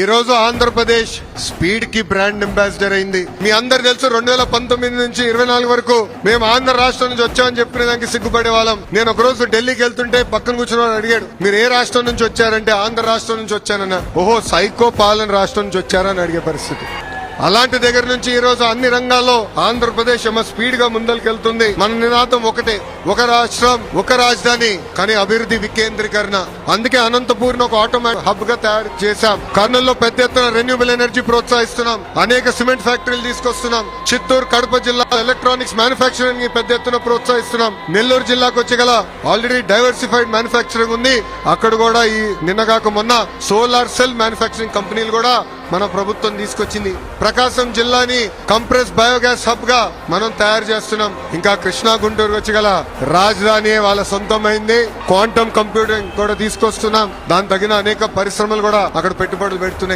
ఈరోజు Andhra Pradesh స్పీడ్కి brand ambassador అయింది. మీ అందరు తెలుసు రెండు వేల పంతొమ్మిది నుంచి ఇరవై నాలుగు వరకు మేము ఆంధ్ర రాష్ట్రం నుంచి వచ్చామని చెప్పిన దానికి సిగ్గుపడే వాళ్ళం. నేను ఒక రోజు ఢిల్లీకి వెళ్తుంటే పక్కన కూర్చున్న అడిగాడు మీరు ఏ రాష్ట్రం నుంచి వచ్చారంటే ఆంధ్ర రాష్ట్రం నుంచి వచ్చానన్న. ఓహో సైకో పాలన రాష్ట్రం నుంచి వచ్చారని అడిగే పరిస్థితి. అలాంటి దగ్గర నుంచి ఈ రోజు అన్ని రంగాల్లో ఆంధ్రప్రదేశ్ ఏమో స్పీడ్గా ముందరికెళ్తుంది. మన నినాదం ఒకటే ఒక రాష్ట్రం ఒక రాజధాని కానీ అభివృద్ధి వికేంద్రీకరణ. అందుకే అనంతపూర్ ఒక ఆటోమేటిక్ హబ్గా తయారు చేశాం. కర్నూలులో పెద్ద ఎత్తున రెన్యూబుల్ ఎనర్జీ ప్రోత్సహిస్తున్నాం. అనేక సిమెంట్ ఫ్యాక్టరీలు తీసుకొస్తున్నాం. చిత్తూరు కడప జిల్లా ఎలక్ట్రానిక్స్ మ్యానుఫాక్చరింగ్ పెద్ద ఎత్తున ప్రోత్సహిస్తున్నాం. నెల్లూరు జిల్లాకు వచ్చగల ఆల్రెడీ డైవర్సిఫైడ్ మ్యానుఫాక్చరింగ్ ఉంది. అక్కడ కూడా ఈ నిన్నగాక మొన్న సోలార్ సెల్ మ్యానుఫాక్చరింగ్ కంపెనీలు కూడా మన ప్రభుత్వం తీసుకొచ్చింది ప్రకాశం జిల్లాని కంప్రెస్ బయోగ్యాస్ హబ్గా మనం తయారు చేస్తున్నాం. ఇంకా కృష్ణా గుంటూరు వచ్చి గల రాజధాని వాళ్ళ సొంతమైంది. క్వాంటమ్ కంప్యూటింగ్ కూడా తీసుకొస్తున్నాం. దాని తగిన అనేక పరిశ్రమలు కూడా అక్కడ పెట్టుబడులు పెడుతున్నాయి.